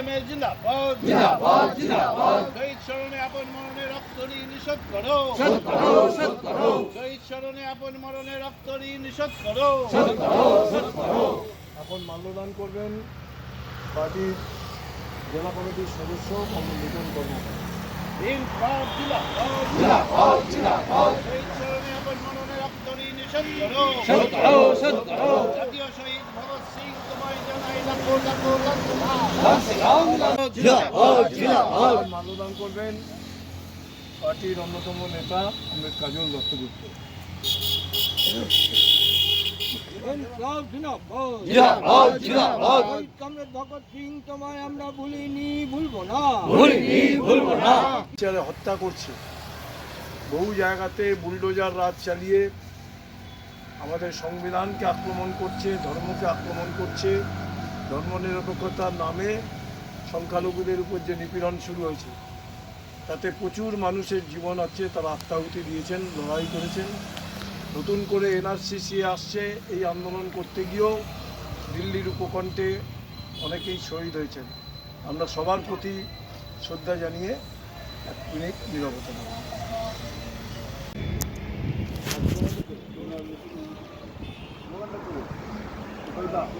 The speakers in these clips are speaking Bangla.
জিন্দাবাদ। জিন্দাবাদ জিন্দাবাদ। শহীদ স্মরণে আপন মরণে রক্ত ঋণ নিষেধ করো। শোধ করো শোধ করো। শহীদ স্মরণে আপন মরণে রক্ত ঋণ নিষেধ করো। শোধ করো শোধ করো। এখন মাল্যদান করবেন পার্টির জেলা কমিটির সদস্য কমল লিটন কর্মকার জিন্দাবাদ জিন্দাবাদ। জিন্দাবাদ জিন্দাবাদ। শহীদ স্মরণে আপন মরণে রক্ত ঋণ নিষেধ করো। শোধ করো শোধ করো। জাতীয় শহীদ করবেন পার্টির অন্যতম নেতা কাজল দত্তগুপ্ত হত্যা করছে বহু জায়গাতে বুলডোজার রাত চালিয়ে আমাদের সংবিধানকে আক্রমণ করছে, ধর্মকে আক্রমণ করছে ধর্মনিরপেক্ষতার নামে সংখ্যালঘুদের উপর যে নিপীড়ন শুরু হয়েছে, তাতে প্রচুর মানুষের জীবন আছে, তারা আত্মাহুতি দিয়েছেন, লড়াই করেছেন। নতুন করে এনআরসিসি আসছে, এই আন্দোলন করতে গিয়েও দিল্লির উপকণ্ঠে অনেকেই শহীদ হয়েছেন। আমরা সবার প্রতি শ্রদ্ধা জানিয়ে এক মিনিট নিরবতা নেব জিন্দাবাদ জিন্দাবাদ জিন্দাবাদ ভগৎ সিং তোমায় জানাই লাখো লাখো লাখো লাল শ্রীরাম লাল শ্রীরাম বেটিয়া জেলা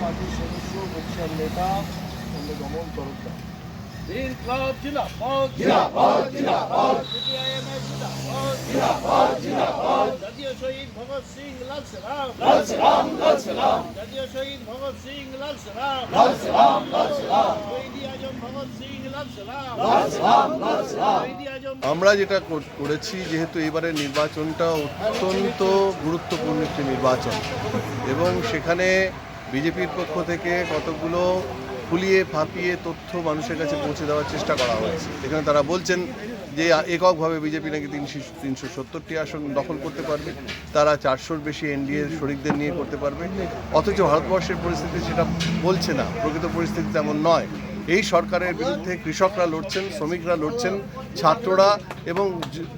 পার্টির সদস্য বক্সার নেতা পণ্ডিত অমল তরফদার জিন্দাবাদ জিন্দাবাদ। জিন্দাবাদ জিন্দাবাদ। সিপিআইএমএ জিন্দাবাদ। জিন্দাবাদ জিন্দাবাদ। জাতীয় শহীদ ভগৎ সিং লাল সালাম। লাল শ্রীরাম লাল শ্রীরাম জাতীয় শহীদ ভগৎ সিং লাল সালাম। লাল শ্রীরাম লাল শ্রীরাম শহীদ আজম ভগৎ সিং লাল সালাম। লাল শ্রীরাম লাল শ্রীরাম আমরা যেটা করেছি যেহেতু এবারের নির্বাচনটা অত্যন্ত গুরুত্বপূর্ণ একটি নির্বাচন এবং সেখানে বিজেপির পক্ষ থেকে কতগুলো ফুলিয়ে ফাঁপিয়ে তথ্য মানুষের কাছে পৌঁছে দেওয়ার চেষ্টা করা হয়েছে। এখানে তারা বলছেন যে, এককভাবে বিজেপি নাকি তিনশো তিনশো সত্তরটি আসন দখল করতে পারবে, তারা চারশোর বেশি এনডিএ শরিকদের নিয়ে করতে পারবে। অথচ ভারতবর্ষের পরিস্থিতি সেটা বলছে না, প্রকৃত পরিস্থিতি তেমন নয়। এই সরকারের বিরুদ্ধে কৃষকরা লড়ছেন, শ্রমিকরা লড়ছেন, ছাত্ররা এবং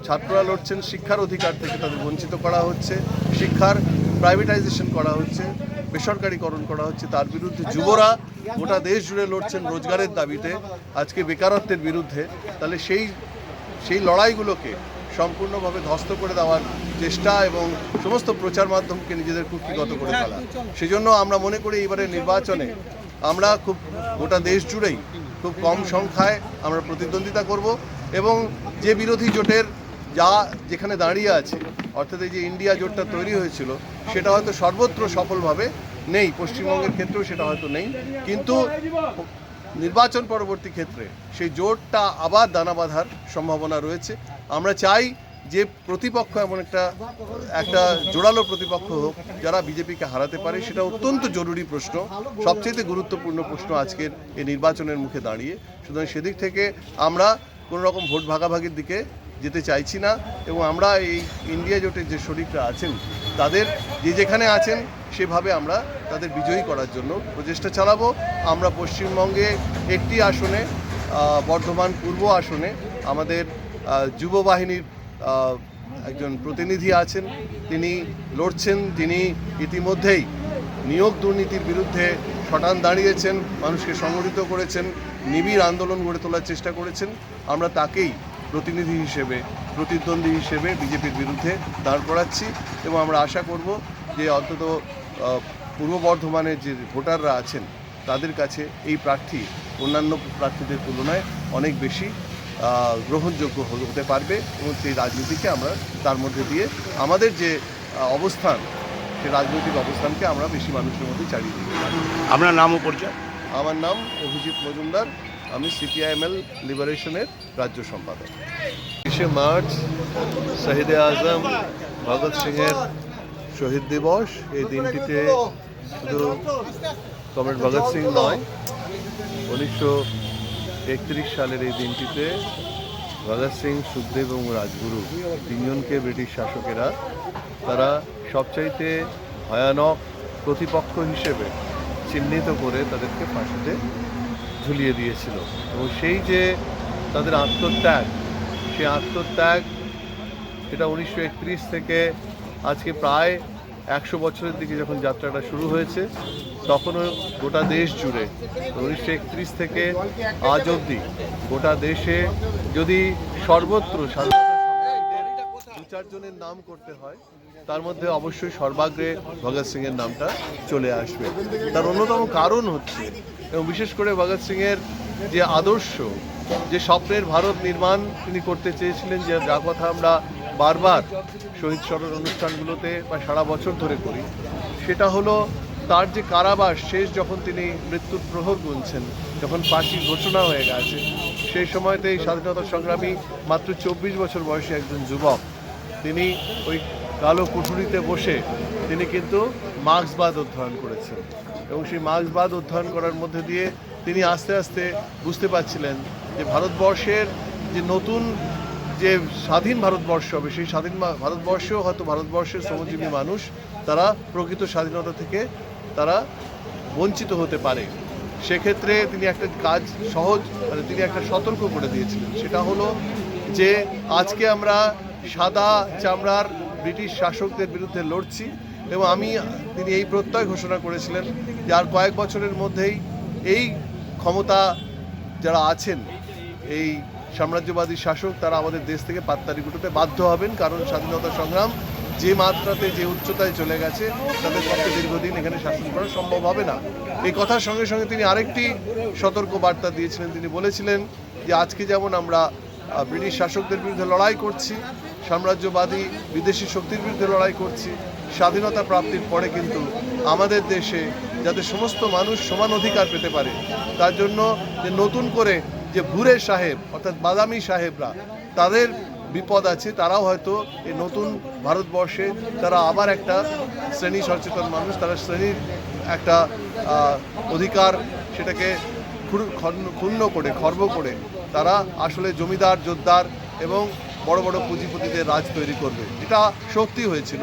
ছাত্ররা লড়ছেন, শিক্ষার অধিকার থেকে তাদের বঞ্চিত করা হচ্ছে, শিক্ষার প্রাইভেটাইজেশন করা হচ্ছে। বেসরকারীকরণ করা হচ্ছে, তার বিরুদ্ধে যুবরা গোটা দেশ জুড়ে লড়ছেন রোজগারের দাবিতে। আজকে বেকারত্বের বিরুদ্ধে। তাহলে সেই সেই লড়াইগুলোকে সম্পূর্ণভাবে ধ্বস্ত করে দেওয়ার চেষ্টা এবং সমস্ত প্রচার মাধ্যমকে নিজেদের কুক্ষিগত করে ফেলা। সেজন্য আমরা মনে করি এবারের নির্বাচনে আমরা খুব, গোটা দেশ জুড়েই খুব কম সংখ্যায় আমরা প্রতিদ্বন্দ্বিতা করব এবং যে বিরোধী জোটের যা যেখানে দাঁড়িয়ে আছে অর্থাৎ এই যে ইন্ডিয়া জোটটা তৈরি হয়েছিল, সেটা হয়তো সর্বত্র সফলভাবে নেই। পশ্চিমবঙ্গের ক্ষেত্রেও সেটা হয়তো নেই। কিন্তু নির্বাচন পরবর্তী ক্ষেত্রে সেই জোটটা আবার দানা বাঁধার সম্ভাবনা রয়েছে। আমরা চাই যে প্রতিপক্ষ এমন একটা একটা জোরালো প্রতিপক্ষ হোক, যারা বিজেপিকে হারাতে পারে। সেটা অত্যন্ত জরুরি প্রশ্ন। সবচেয়ে গুরুত্বপূর্ণ প্রশ্ন আজকের এই নির্বাচনের মুখে দাঁড়িয়ে। সুতরাং সেদিক থেকে আমরা কোনো রকম ভোট ভাগাভাগির দিকে যেতে চাইছি না এবং আমরা এই ইন্ডিয়া জোটের যে শরিকরা আছেন, তাদের যে যেখানে আছেন, সেভাবে আমরা তাদের বিজয়ী করার জন্য প্রচেষ্টা চালাবো। আমরা পশ্চিমবঙ্গে একটি আসনে বর্ধমান পূর্ব আসনে আমাদের যুব বাহিনীর একজন প্রতিনিধি আছেন। তিনি লড়ছেন, তিনি ইতিমধ্যেই নিয়োগ দুর্নীতির বিরুদ্ধে শটান দাঁড়িয়েছেন, মানুষকে সংগঠিত করেছেন, নিবিড় আন্দোলন গড়ে তোলার চেষ্টা করেছেন। আমরা তাকেই প্রতিনিধি হিসেবে প্রতিদ্বন্দ্বী হিসেবে বিজেপির বিরুদ্ধে দাঁড় করাচ্ছি এবং আমরা আশা করব যে অন্তত পূর্ব বর্ধমানের যে ভোটাররা আছেন তাদের কাছে এই প্রার্থী অন্যান্য প্রার্থীদের তুলনায় অনেক বেশি গ্রহণযোগ্য হতে পারবে এবং সেই রাজনীতিকে আমরা তার মধ্যে দিয়ে আমাদের যে অবস্থান সেই রাজনৈতিক অবস্থানকে আমরা বেশি মানুষের মধ্যে চালিয়ে দিতে পারি। আপনার নাম ও পরিচয়? আমার নাম অভিজিৎ মজুমদার। আমি সিপিআইএমএল লিবারেশনের রাজ্য সম্পাদক। বিশে মার্চ শহীদে আজম ভগৎ সিংয়ের শহীদ দিবস। এই দিনটিতে শুধু কমরেড ভগৎ সিং নয়, উনিশশো একত্রিশ সালের এই দিনটিতে ভগৎ সিং, সুখদেব এবং রাজগুরু তিনজনকে ব্রিটিশ শাসকেরা, তারা সবচাইতে ভয়ানক প্রতিপক্ষ হিসেবে চিহ্নিত করে তাদেরকে ফাঁসিতে ঝুলিয়ে দিয়েছিল। এবং সেই যে তাদের আত্মত্যাগ, সেই আত্মত্যাগ এটা উনিশশো একত্রিশ থেকে আজকে প্রায় একশো বছরের দিকে যখন যাত্রাটা শুরু হয়েছে, তখনও গোটা দেশ জুড়ে উনিশশো একত্রিশ থেকে আজ অবধি গোটা দেশে যদি সর্বত্র দু চারজনের নাম করতে হয়, তার মধ্যে অবশ্যই সর্বাগ্রে ভগৎ সিংয়ের নামটা চলে আসবে। তার অন্যতম কারণ হচ্ছে এবং বিশেষ করে ভগৎ সিংয়ের যে আদর্শ, যে স্বপ্নের ভারত নির্মাণ তিনি করতে চেয়েছিলেন, যে যা কথা আমরা বারবার শহীদ স্মরণ অনুষ্ঠানগুলোতে বা সারা বছর ধরে করি, সেটা হলো তার যে কারাবাস, শেষ যখন তিনি মৃত্যুর প্রহর গুনছেন, যখন ফাঁসি ঘোষণা হয়ে গেছে, সেই সময়তে এই স্বাধীনতা সংগ্রামী মাত্র চব্বিশ বছর বয়সী একজন যুবক, তিনি ওই কালো কুঠুরিতে বসে তিনি কিন্তু মার্ক্সবাদ অধ্যয়ন করেছেন। এবং সেই মার্ক্সবাদ অধ্যয়ন করার মধ্যে দিয়ে তিনি আস্তে আস্তে বুঝতে পারছিলেন যে ভারতবর্ষের যে নতুন যে স্বাধীন ভারতবর্ষ হবে, সেই স্বাধীন ভারতবর্ষেও হয়তো ভারতবর্ষের শ্রমজীবী মানুষ তারা প্রকৃত স্বাধীনতা থেকে তারা বঞ্চিত হতে পারে। সেক্ষেত্রে তিনি একটা কাজ সহজ মানে তিনি একটা সতর্ক করে দিয়েছিলেন। সেটা হলো যে আজকে আমরা সাদা চামড়ার ব্রিটিশ শাসকদের বিরুদ্ধে লড়ছি এবং আমি, তিনি এই প্রত্যয় ঘোষণা করেছিলেন যে আর কয়েক বছরের মধ্যেই এই ক্ষমতা যারা আছেন, এই সাম্রাজ্যবাদী শাসক, তারা আমাদের দেশ থেকে পাত্তারি গুটোতে বাধ্য হবেন। কারণ স্বাধীনতা সংগ্রাম যে মাত্রাতে, যে উচ্চতায় চলে গেছে, তাদের পক্ষে দীর্ঘদিন এখানে শাসন করা সম্ভব হবে না। এই কথার সঙ্গে সঙ্গে তিনি আরেকটি সতর্ক বার্তা দিয়েছিলেন। তিনি বলেছিলেন যে, আজকে যেমন আমরা ব্রিটিশ শাসকদের বিরুদ্ধে লড়াই করছি, সাম্রাজ্যবাদী বিদেশি শক্তির বিরুদ্ধে লড়াই করছি স্বাধীনতা প্রাপ্তির পরে কিন্তু আমাদের দেশে যাতে সমস্ত মানুষ সমান অধিকার পেতে পারে, তার জন্য যে নতুন করে যে ভুরে সাহেব, অর্থাৎ বাদামি সাহেবরা, তাদের বিপদ আছে, তারাও হয়তো এই নতুন ভারতবর্ষে তারা আবার একটা শ্রেণি সচেতন মানুষ, তারা শ্রেণির একটা অধিকার সেটাকে ক্ষুণ্ণ করে, খর্ব করে, তারা আসলে জমিদার, জোরদার এবং বড় বড় পুঁজিপতিদের রাজ তৈরি করবে। এটা সত্যি হয়েছিল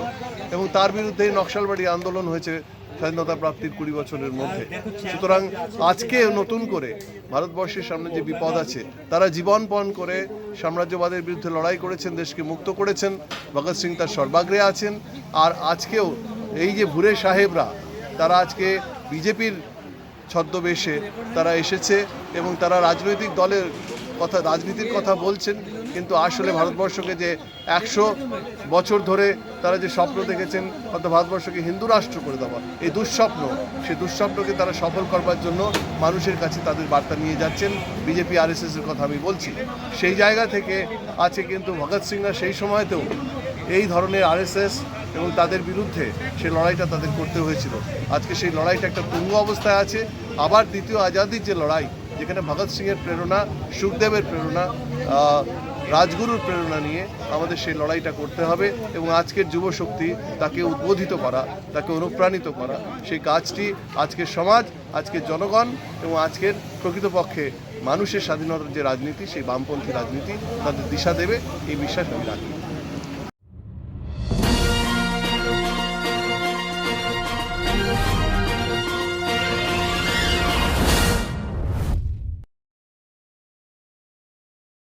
এবং তার বিরুদ্ধে নকশালবাড়ি আন্দোলন হয়েছে স্বাধীনতা প্রাপ্তির কুড়ি বছরের মধ্যে। সুতরাং আজকে নতুন করে ভারতবর্ষের সামনে যে বিপদ আছে, তারা জীবনপণ করে সাম্রাজ্যবাদের বিরুদ্ধে লড়াই করেছেন, দেশকে মুক্ত করেছেন। ভগৎ সিং তার সর্বাগ্রে আছেন। আর আজকেও এই যে ভুরে সাহেবরা, তারা আজকে বিজেপির ছদ্মবেশে তারা এসেছে এবং তারা রাজনৈতিক দলের কথা, রাজনীতির কথা বলছেন। কিন্তু আসলে ভারতবর্ষকে যে একশো বছর ধরে তারা যে স্বপ্ন দেখেছেন, অর্থাৎ ভারতবর্ষকে হিন্দু রাষ্ট্র করে দেওয়া, এই দুঃস্বপ্ন, সেই দুঃস্বপ্নকে তারা সফল করবার জন্য মানুষের কাছে তাদের বার্তা নিয়ে যাচ্ছেন। বিজেপি আর এর কথা আমি বলছি। সেই জায়গা থেকে আছে কিন্তু ভগৎ সিংরা সেই সময়তেও এই ধরনের আরএসএস এবং তাদের বিরুদ্ধে সেই লড়াইটা তাদের করতে হয়েছিল। আজকে সেই লড়াইটা একটা তুঙ্গ অবস্থায় আছে। আবার দ্বিতীয় আজাদির যে লড়াই, যেখানে ভগৎ সিংয়ের প্রেরণা, সুখদেবের প্রেরণা রাজগুরুর প্রেরণা নিয়ে আমাদের সেই লড়াইটা করতে হবে এবং আজকের যুব শক্তি তাকে উদ্বোধিত করা, তাকে অনুপ্রাণিত করা। সেই কাজটি আজকের সমাজ, আজকের জনগণ এবং আজকের প্রকৃতপক্ষে মানুষের স্বাধীনতার যে রাজনীতি, সেই বামপন্থী রাজনীতি তাদের দিশা দেবে, এই বিশ্বাস আমি রাখি।